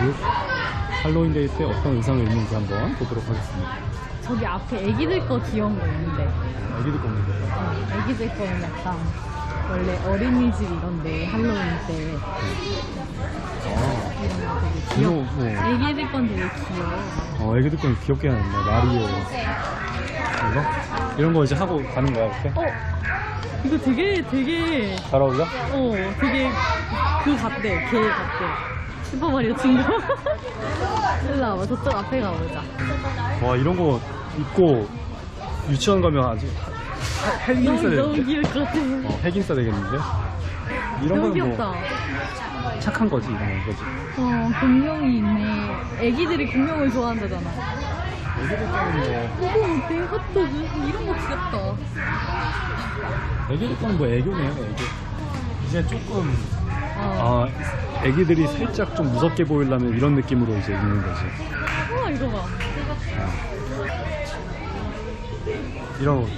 모습 할로윈데이 때 어떤 의상을 입는지 한번 보도록 하겠습니다. 저기 앞에 애기들 거 귀여운 거 있는데 애기들 겁니다. 어, 애기들 거는 약간 원래 어린이집 이런데 할로윈 때 아, 이런 거 되게 이거 귀여워 뭐 애기들 건 되게 귀여워 어, 애기들 건 귀엽게 하는데 마리오 이거 이런 거 이제 하고 가는 거야 이렇게? 어? 이거 되게 되게 잘 어울려? 어 되게 그 같대 걔 같대 슈퍼마리오 친구 일로 와봐. 저쪽 앞에 가보자. 와 이런 거 입고 유치원 가면 아주 해- 핵 인싸 너무? 귀여울 것 같아. 어, 핵 인싸 되겠는데? 이런 너무 거는 귀엽다. 뭐 착한 거지 이런 건 거지? 어 공룡이 있네. 애기들이 공룡을 좋아한다잖아. 애기들 거는 뭐 어머 내 핫도그 이런 거 귀엽다. 애기들 거는 뭐 애교네요 애교. 이제 조금 어. 아 애기들이 살짝 좀 무섭게 보이려면 이런 느낌으로 이제 입는 거지. 우와 이거 봐. 이런 옷.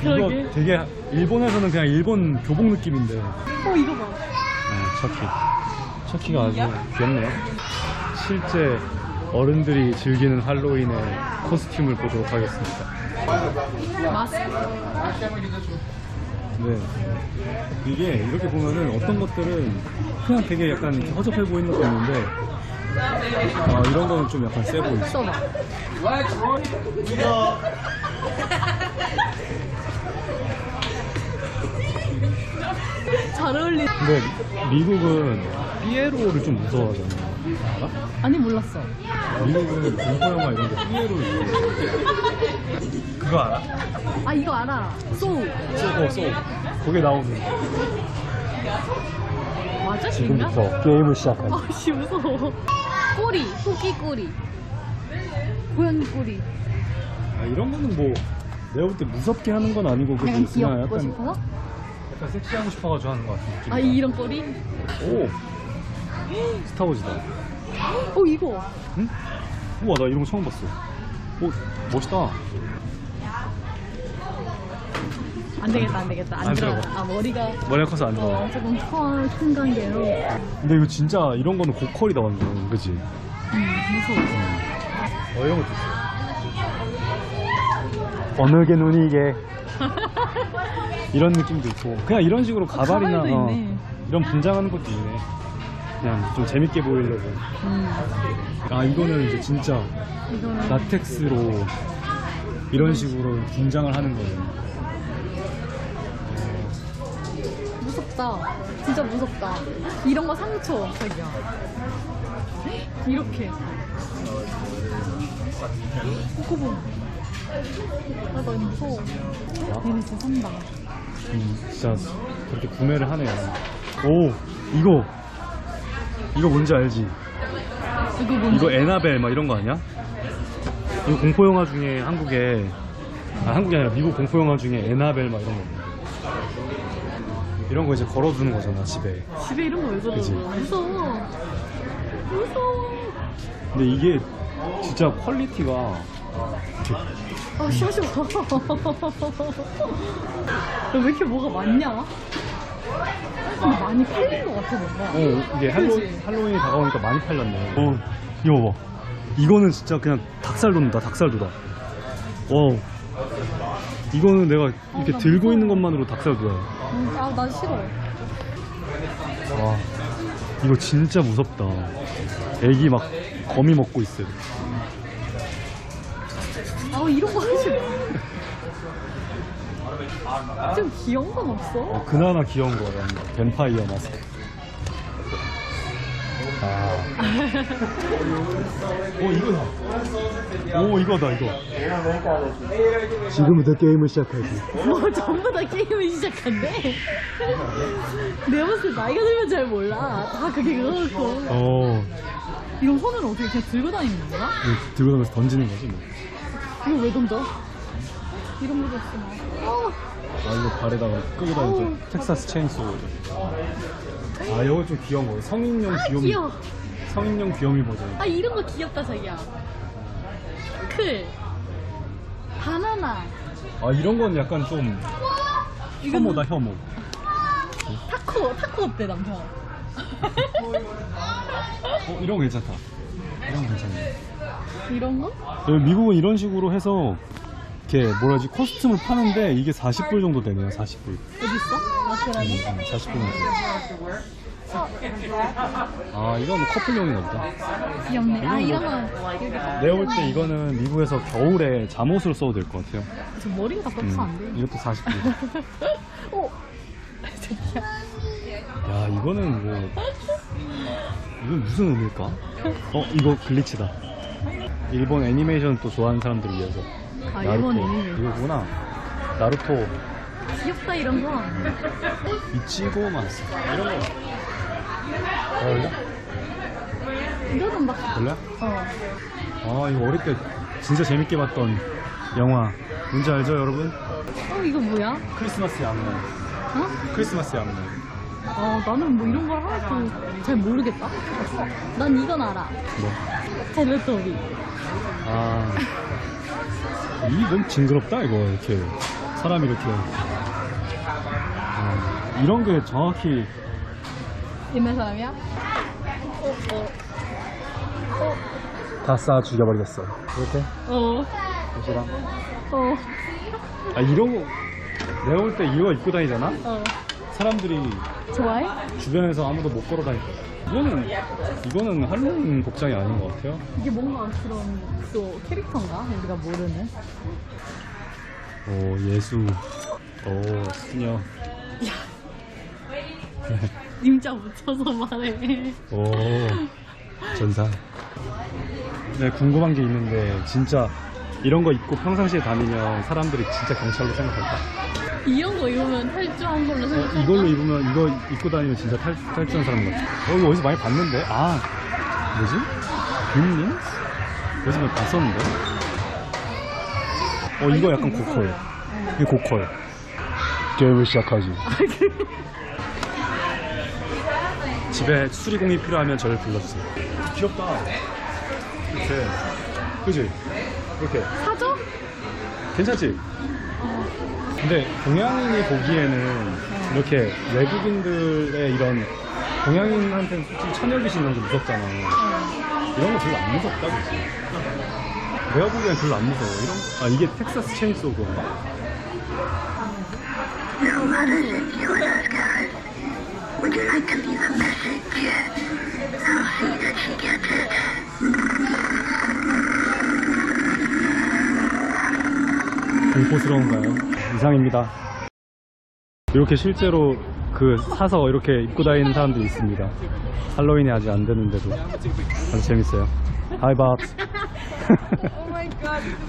그러게. 이거 되게 일본에서는 그냥 일본 교복 느낌인데. 어 이거 봐. 어, 척키. 척키가 아주 귀엽네요. 실제 어른들이 즐기는 할로윈의 코스튬을 보도록 하겠습니다. 마스크 네. 이게 이렇게 보면은 어떤 것들은 그냥 되게 약간 이렇게 허접해 보이는 것도 있는데 아 이런 거는 좀 약간 세 보이지. 써봐 잘 어울리 근데 미국은 피에로를 좀 무서워하잖아 알아? 아니 몰랐어 미국은 공포 영화 이런 데 피에로를 그거 알아? 아 이거 알아 소우 쏘고 쏘 거기에 나오는 맞아? 지금부터 게임을 시작하지 아씨 무서워 꼬리 토끼 꼬리 고양이 꼬리 아, 이런 거는 뭐 내가 볼 때 무섭게 하는 건 아니고? 그냥 그냥 귀엽고 약간, 싶어서? 약간 섹시하고 싶어가지고 하는 것 같은 느낌 아 이런 꼬리? 오! 스타워즈다. 어 이거. 응? 우와 나 이런 거 처음 봤어. 오 멋있다. 안 되겠다 안 되겠다. 안, 안 들어가. 들어가. 아 머리가 머리가 커서 안어 좋아 조금 큰, 큰 관계로 근데 이거 진짜 이런 거는 고퀄이다 완전 그지? 음 무서워. 어 이런 것도 있어. 어느 게 눈이 이게 이런 느낌도 있고. 그냥 이런 식으로 가발이나 가발도 어, 있네. 이런 분장하는 것도 있네. 그냥 좀 재밌게 보이려고. 음. 아 이거는 이제 진짜 이거는 라텍스로 이런 식으로 분장을 하는 거예요. 무섭다. 진짜 무섭다. 이런 거 상처. 자기야. 이렇게. 코코보 아나 무서워 얘네 진짜 산다 음, 진짜 그렇게 구매를 하네요 오 이거 이거 뭔지 알지? 이거 뭔지 이거 에나벨 막 이런 거 아니야? 이거 공포 영화 중에 한국에 아 한국이 아니라 미국 공포 영화 중에 에나벨 막 이런 거. 이런 거 이제 걸어두는 거잖아 집에 집에 이런 거왜 저러 그치. 무서워 무서워 근데 이게 진짜 퀄리티가 이렇게 아 심심해. 왜 이렇게 뭐가 많냐? 근데 많이 팔린 것 같아 뭔가. 어 이게 할로, 그치? 할로윈이 다가오니까 많이 팔렸네. 어 이거 봐. 이거는 진짜 그냥 닭살 돋는다 닭살 돋아 와 이거는 내가 이렇게 나 들고 무서워. 있는 것만으로 닭살 돋아요 아나 싫어. 와. 이거 진짜 무섭다. 애기 막 거미 먹고 있어요 아 이런 거 하지 마. 좀 귀여운 건 없어? 어, 그나마 귀여운 거야 뱀파이어 마스크 아. 오 이거다 오 이거다 이거 지금부터 게임을 시작하지 뭐 전부 다 게임을 시작한대. 내가 봤을 때 나이가 들면 잘 몰라. 다 그게 그거고. 어 이런 손으로 어떻게 그냥 들고 다니는 건가? 이거 들고 다니면서 던지는 거지 뭐. 이거 왜 던져? 이런 거도 없어. 나. 아 이거 발에다가 끄고 다니는 저 텍사스 체인소죠 아 이거 좀 귀여운 거 성인용 아 귀요미 귀여워. 성인용 귀요미 버전 아 이런 거 귀엽다 자기야. 클. 바나나. 아 이런 건 약간 좀 혐오다 혐오 타코 타코 어때 남편? 어 이런 거 괜찮다. 이런 거 괜찮네. 이런 거? 여기 미국은 이런 식으로 해서 이렇게 뭐라지 코스튬을 파는데 이게 40불 정도 되네요. 40불. 어디 있어? 마크라니? 40불 정도. 아 이건 뭐 커플용인가 보다. 귀엽네. 아 이런 거. 내가 볼 때 이거는 미국에서 겨울에 잠옷으로 써도 될 것 같아요. 저 머리가 안 돼. 음, 이것도 40불. 오. 야 이거는 뭐 이건 무슨 의미일까? 어 이거 글리치다. 일본 애니메이션 또 좋아하는 사람들을 위해서. 아 일본 애니메. 이거구나. 나루토 귀엽다 이런 거. 이치고 마스 이런 거. 볼래? 이거는 막. 볼래? 어. 아 이거 어릴 때 진짜 재밌게 봤던 영화. 뭔지 알죠 여러분? 어 이거 뭐야? 크리스마스 양말. 어? 크리스마스 양말. 어 나는 뭐 이런 걸 하나도 잘 모르겠다. 난 이건 알아. 뭐? 텔레토비. 아. 이 너무 징그럽다 이거 이렇게 사람이 이렇게. 아, 이런 게 정확히 옛날 사람이야? 어 어. 다 쌓아 죽여버리겠어. 이렇게 어. 옷이랑. 어. 아 이런 거 내가 볼 때 이거 입고 다니잖아. 어. 사람들이 좋아해? 주변에서 아무도 못 걸어 다닐 거야. 이거는 이거는 할로윈 복장이 아닌 것 같아요. 이게 뭔가 그런 또 캐릭터인가? 우리가 모르는. 오 예수. 오 수녀. 님자 붙여서 말해. 오 전사. 네 궁금한 게 있는데 진짜 이런 거 입고 평상시에 다니면 사람들이 진짜 경찰로 생각할까? 이런 거 입으면 탈주한 걸로 어, 생각할까? 이걸로 입으면 이거 입고 다니면 진짜 탈, 탈주한 사람 같아. 어 이거 어디서 많이 봤는데? 아 뭐지? 빈린? 어디서 많이 봤었는데? 어 이거 약간 고컬. 이거 고컬. 게임을 시작하지. 집에 수리공이 필요하면 저를 불러주세요. 귀엽다. 이렇게. 그지? 이렇게. 사줘? 괜찮지? 어. 근데 동양인이 보기에는 이렇게 외국인들의 이런 동양인한테는 솔직히 처녀 귀신은 좀 무섭잖아. 이런 거 별로 안 무섭다, 그치? 내가 보기엔 별로 안 무서워. 이런 아 이게 텍사스 체인소 그건가? Would you like to leave a message? I'll see 공포스러운가요? 이상입니다. 이렇게 실제로 그 사서 이렇게 입고 다니는 사람들이 있습니다. 할로윈이 아직 안 됐는데도 아주 재밌어요. 하이밥.